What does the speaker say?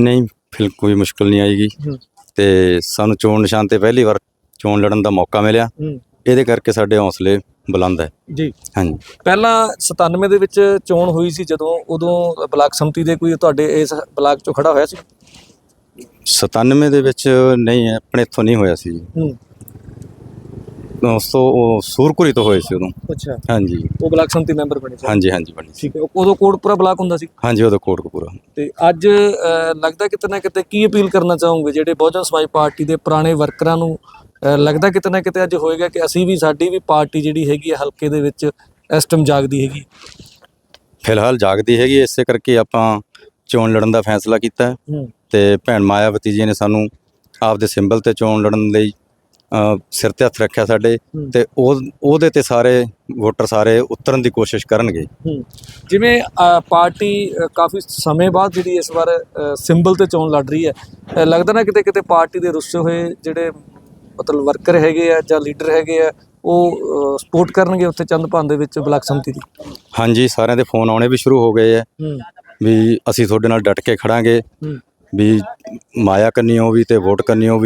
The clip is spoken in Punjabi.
ਨਹੀਂ ਫਿਰ ਕੋਈ ਮੁਸ਼ਕਲ ਨਹੀਂ ਆਏਗੀ। ਹੂੰ। ਤੇ ਸਾਨੂੰ ਚੋਣ ਨਿਸ਼ਾਨ ਤੇ ਪਹਿਲੀ ਵਾਰ ਚੋਣ ਲੜਨ ਦਾ ਮੌਕਾ ਮਿਲਿਆ। ਹੂੰ। ਇਹਦੇ ਕਰਕੇ ਸਾਡੇ ਹੌਸਲੇ ਬੁਲੰਦ ਹੈ। ਜੀ। ਹਾਂਜੀ। ਪਹਿਲਾਂ 97 ਦੇ ਵਿੱਚ ਚੋਣ ਹੋਈ ਸੀ ਜਦੋਂ ਉਦੋਂ ਬਲਾਕ ਸੰਮਤੀ ਦੇ ਕੋਈ ਤੁਹਾਡੇ ਇਸ ਬਲਾਕ ਚੋਂ ਖੜਾ ਹੋਇਆ ਸੀ? 97 ਦੇ ਵਿੱਚ ਨਹੀਂ ਆਪਣੇ ਇੱਥੋਂ ਨਹੀਂ ਹੋਇਆ ਸੀ ਜੀ। ਹੂੰ। ਉਸ ਤੋਂ ਹੋਏ ਸੀ ਉਦੋਂ। ਅੱਛਾ। ਹਾਂਜੀ। ਉਹ ਬਲਾਕ ਸੰਮਤੀ ਮੈਂਬਰ ਬਣੇ ਸੀ। ਹਾਂਜੀ ਹਾਂਜੀ ਬਣੀ ਸੀ। ਠੀਕ ਹੈ। ਉਦੋਂ ਕੋਟਪੁਰਾ ਬਲਾਕ ਹੁੰਦਾ ਸੀ? ਹਾਂਜੀ ਉਹਦਾ ਕੋਟਕਪੂਰਾ ਤੇ ਅੱਜ ਅਹ, ਲੱਗਦਾ ਕਿਤੇ ਨਾ ਕਿਤੇ ਕੀ ਅਪੀਲ ਕਰਨਾ ਚਾਹੋਗੇ? ਜਿਹੜੇ ਬਹੁਜਨ ਸਮਾਜ ਪਾਰਟੀ ਦੇ ਪੁਰਾਣੇ ਵਰਕਰਾਂ ਨੂੰ ਅਹ, ਲੱਗਦਾ ਕਿਤੇ ਨਾ ਕਿਤੇ ਅੱਜ ਹੋਏਗਾ ਕਿ ਅਸੀਂ ਵੀ ਸਾਡੀ ਵੀ ਪਾਰਟੀ ਜਿਹੜੀ ਹੈਗੀ ਹੈ ਹਲਕੇ ਦੇ ਵਿੱਚ ਇਸ ਟਾਈਮ ਜਾਗਦੀ ਹੈਗੀ। ਫਿਲਹਾਲ ਜਾਗਦੀ ਹੈਗੀ ਇਸੇ ਕਰਕੇ ਆਪਾਂ ਚੋਣ ਲੜਨ ਦਾ ਫੈਸਲਾ ਕੀਤਾ ਹੈ। ਹੂੰ। ਤੇ ਭੈਣ ਮਾਇਆਵਤੀ ਜੀ ਨੇ ਸਾਨੂੰ ਆਪਦੇ ਸਿੰਬਲ ਤੇ ਚੋਣ ਲੜਨ ਲਈ ਸਿਰ ਤੇ ਹੱਥ ਰੱਖਿਆ ਸਾਡੇ। ਤੇ ਉਹ ਉਹਦੇ ਤੇ ਸਾਰੇ ਵੋਟਰ ਸਾਰੇ ਉਤਰਨ ਦੀ ਕੋਸ਼ਿਸ਼ ਕਰਨਗੇ। ਜਿਵੇਂ ਪਾਰਟੀ ਕਾਫੀ ਸਮੇਂ ਬਾਅਦ ਜਿਹੜੀ ਇਸ ਵਾਰ ਸਿੰਬਲ ਤੇ ਚੋਣ ਲੜ ਰਹੀ ਹੈ ਲੱਗਦਾ ਨਾ ਕਿਤੇ ਕਿਤੇ ਪਾਰਟੀ ਦੇ ਰੁੱਸੇ ਹੋਏ ਜਿਹੜੇ ਮਤਲਬ ਵਰਕਰ ਹੈਗੇ ਆ ਜਾਂ ਲੀਡਰ ਹੈਗੇ ਆ ਉਹ ਸਪੋਰਟ ਕਰਨਗੇ ਉੱਥੇ ਚੰਦਪਾਨ ਦੇ ਵਿੱਚ ਬਲਾਕ ਸੰਮਤੀ ਦੀ? ਹਾਂਜੀ ਸਾਰਿਆਂ ਦੇ ਫੋਨ ਆਉਣੇ ਵੀ ਸ਼ੁਰੂ ਹੋ ਗਏ ਹੂੰ। ਵੀ ਅਸੀਂ ਤੁਹਾਡੇ ਨਾਲ ਡਟ ਕੇ ਖੜਾਂਗੇ। ਵੀ ਮਾਇਆ ਕੰਨੀਓ ਵੀ ਤੇ ਵੋਟ ਕੰਨੀਓ